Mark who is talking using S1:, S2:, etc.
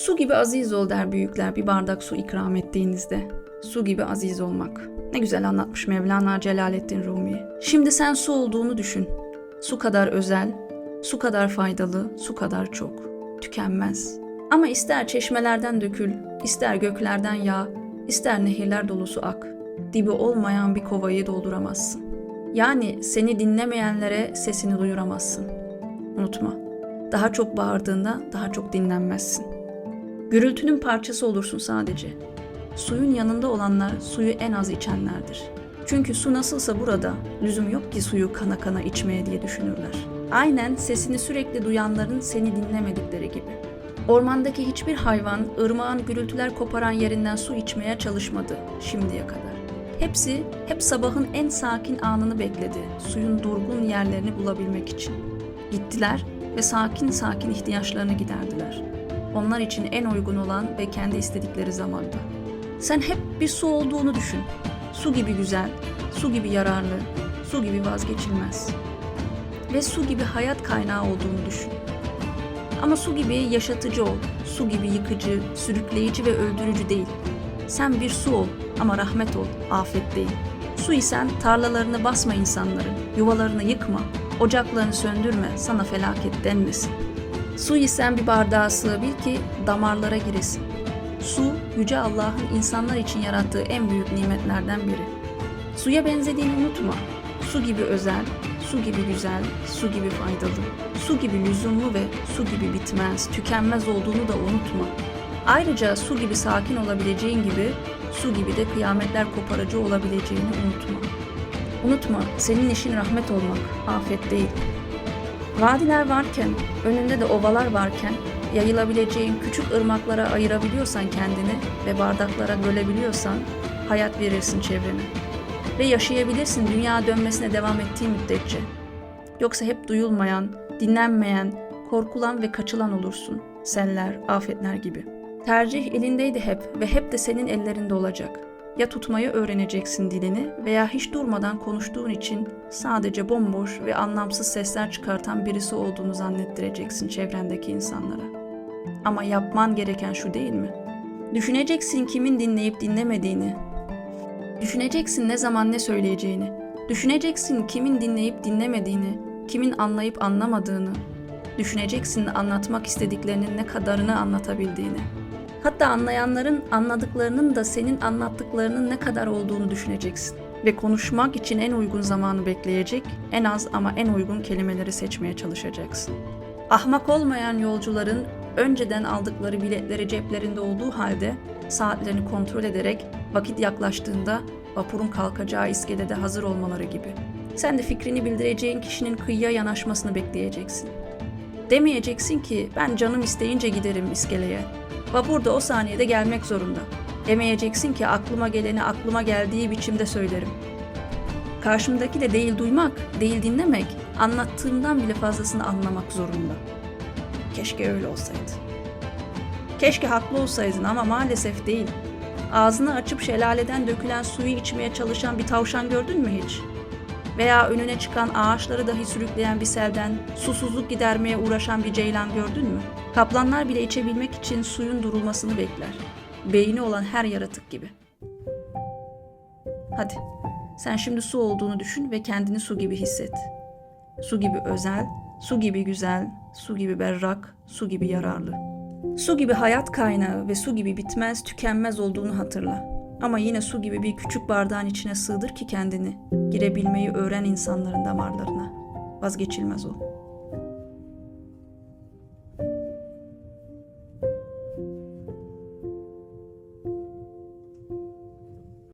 S1: Su gibi aziz ol der büyükler bir bardak su ikram ettiğinizde. Su gibi aziz olmak. Ne güzel anlatmış Mevlana Celaleddin Rumi. Şimdi sen su olduğunu düşün. Su kadar özel, su kadar faydalı, su kadar çok. Tükenmez. Ama ister çeşmelerden dökül, ister göklerden yağ, ister nehirler dolusu ak. Dibi olmayan bir kovayı dolduramazsın. Yani seni dinlemeyenlere sesini duyuramazsın. Unutma. Daha çok bağırdığında daha çok dinlenmezsin. Gürültünün parçası olursun sadece. Suyun yanında olanlar suyu en az içenlerdir. Çünkü su nasılsa burada, lüzum yok ki suyu kana kana içmeye diye düşünürler. Aynen sesini sürekli duyanların seni dinlemedikleri gibi. Ormandaki hiçbir hayvan ırmağın gürültüler koparan yerinden su içmeye çalışmadı şimdiye kadar. Hepsi hep sabahın en sakin anını bekledi suyun durgun yerlerini bulabilmek için. Gittiler ve sakin sakin ihtiyaçlarını giderdiler. Onlar için en uygun olan ve kendi istedikleri zamanda. Sen hep bir su olduğunu düşün. Su gibi güzel, su gibi yararlı, su gibi vazgeçilmez. Ve su gibi hayat kaynağı olduğunu düşün. Ama su gibi yaşatıcı ol, su gibi yıkıcı, sürükleyici ve öldürücü değil. Sen bir su ol ama rahmet ol, afet değil. Su isen tarlalarını basma insanların, yuvalarını yıkma, ocaklarını söndürme, sana felaket denmesin. Su isen bir bardağa sığ ki damarlara giresin. Su, Yüce Allah'ın insanlar için yarattığı en büyük nimetlerden biri. Suya benzediğini unutma. Su gibi özel, su gibi güzel, su gibi faydalı, su gibi lüzumlu ve su gibi bitmez, tükenmez olduğunu da unutma. Ayrıca su gibi sakin olabileceğin gibi su gibi de kıyametler koparıcı olabileceğini unutma. Unutma, senin işin rahmet olmak, afet değil. Vadiler varken, önünde de ovalar varken, yayılabileceğin küçük ırmaklara ayırabiliyorsan kendini ve bardaklara bölebiliyorsan, hayat verirsin çevrene. Ve yaşayabilirsin dünya dönmesine devam ettiği müddetçe. Yoksa hep duyulmayan, dinlenmeyen, korkulan ve kaçılan olursun. Seller, afetler gibi. Tercih elindeydi hep ve hep de senin ellerinde olacak. Ya tutmayı öğreneceksin dilini veya hiç durmadan konuştuğun için sadece bomboş ve anlamsız sesler çıkartan birisi olduğunu zannettireceksin çevrendeki insanlara. Ama yapman gereken şu değil mi? Düşüneceksin kimin dinleyip dinlemediğini. Düşüneceksin ne zaman ne söyleyeceğini. Düşüneceksin kimin dinleyip dinlemediğini, kimin anlayıp anlamadığını. Düşüneceksin anlatmak istediklerinin ne kadarını anlatabildiğini. Hatta anlayanların anladıklarının da senin anlattıklarının ne kadar olduğunu düşüneceksin. Ve konuşmak için en uygun zamanı bekleyecek, en az ama en uygun kelimeleri seçmeye çalışacaksın. Ahmak olmayan yolcuların önceden aldıkları biletleri ceplerinde olduğu halde saatlerini kontrol ederek vakit yaklaştığında vapurun kalkacağı iskelede hazır olmaları gibi. Sen de fikrini bildireceğin kişinin kıyıya yanaşmasını bekleyeceksin. Demeyeceksin ki ben canım isteyince giderim iskeleye. Vapur da o saniyede gelmek zorunda. Demeyeceksin ki aklıma geleni aklıma geldiği biçimde söylerim. Karşımdaki de değil duymak, değil dinlemek, anlattığımdan bile fazlasını anlamak zorunda. Keşke öyle olsaydı. Keşke haklı olsaydın ama maalesef değil. Ağzını açıp şelaleden dökülen suyu içmeye çalışan bir tavşan gördün mü hiç? Veya önüne çıkan ağaçları dahi sürükleyen bir selden susuzluk gidermeye uğraşan bir ceylan gördün mü? Kaplanlar bile içebilmek için suyun durulmasını bekler. Beyni olan her yaratık gibi. Hadi, sen şimdi su olduğunu düşün ve kendini su gibi hisset. Su gibi özel, su gibi güzel, su gibi berrak, su gibi yararlı. Su gibi hayat kaynağı ve su gibi bitmez, tükenmez olduğunu hatırla. Ama yine su gibi bir küçük bardağın içine sığdır ki kendini, girebilmeyi öğren insanların damarlarına. Vazgeçilmez ol.